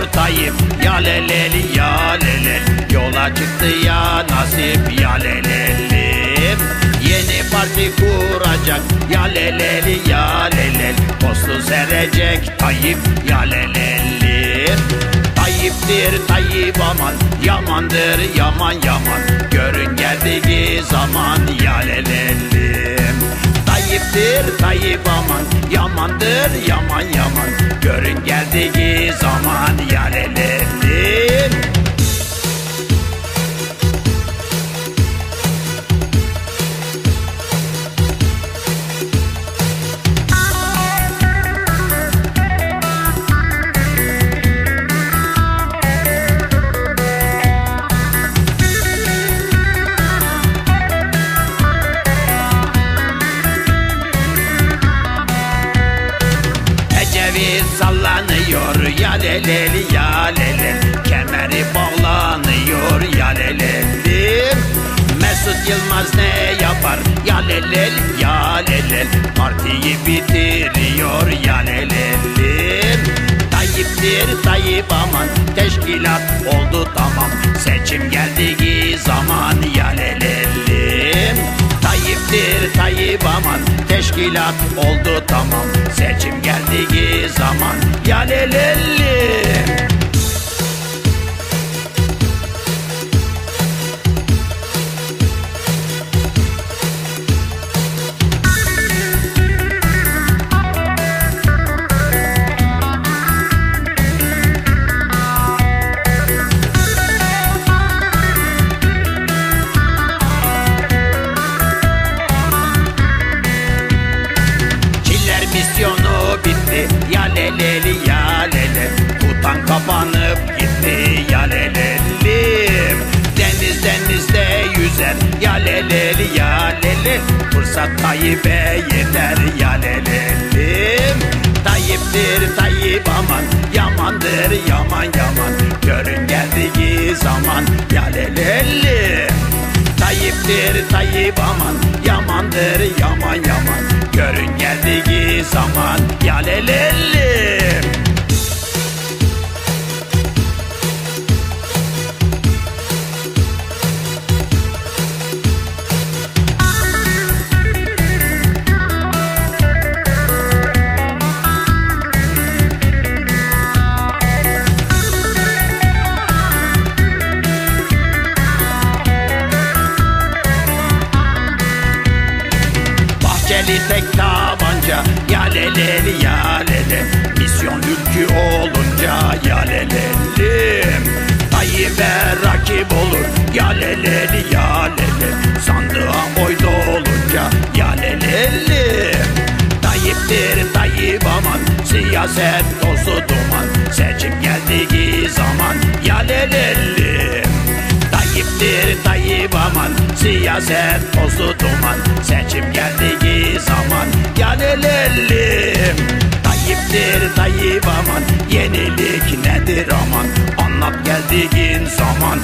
ortayım. Ya leleli ya lelel Yola çıktı ya nasip ya lelelim Yeni parti kuracak. Ya leleli ya lelel Postu serecek Tayyip ya lelelim Tayyip'tir Tayyip aman Yamandır yaman yaman. Görün geldiği zaman ya lelelim Tayyip'tir Tayyip aman Yamandır yaman yaman. Görün geldiği zaman ya leleli ya lelel Kemeri bağlanıyor ya lelelim Mesut Yılmaz ne yapar? Ya lelel ya lelel Partiyi bitiriyor ya lelelim Tayyiptir Tayyip aman. Teşkilat oldu tamam. Seçim geldiği zaman ya lelelim Tayyiptir Tayyip aman. Teşkilat oldu tamam. Seçim geldiği leleli ya lele Fırsat Tayyip'e yeter ya lelelim Tayyip'tir Tayyip aman Yamandır yaman yaman. Görün geldiği zaman ya lelelim Tayyiptir Tayyip aman Yamandır yaman yaman. Görün geldiği zaman Ya lelellim Bahçeli tek tabanca Ya leleli ya lele Misyon ülkü olunca Ya lelelim Tayyip'e rakip olur Ya leleli ya lele Sandığa oy dolunca Ya lelelim Tayyip'tir Tayyip aman Siyaset tozu duman. Seçim geldiği zaman Ya lelelim Tayyip'tir Tayyip aman Siyaset tozu duman Seçim geldiği zaman Ya lelelim Tayyip'tir Tayyip aman Yenilik nedir aman? Anlat geldiğin zaman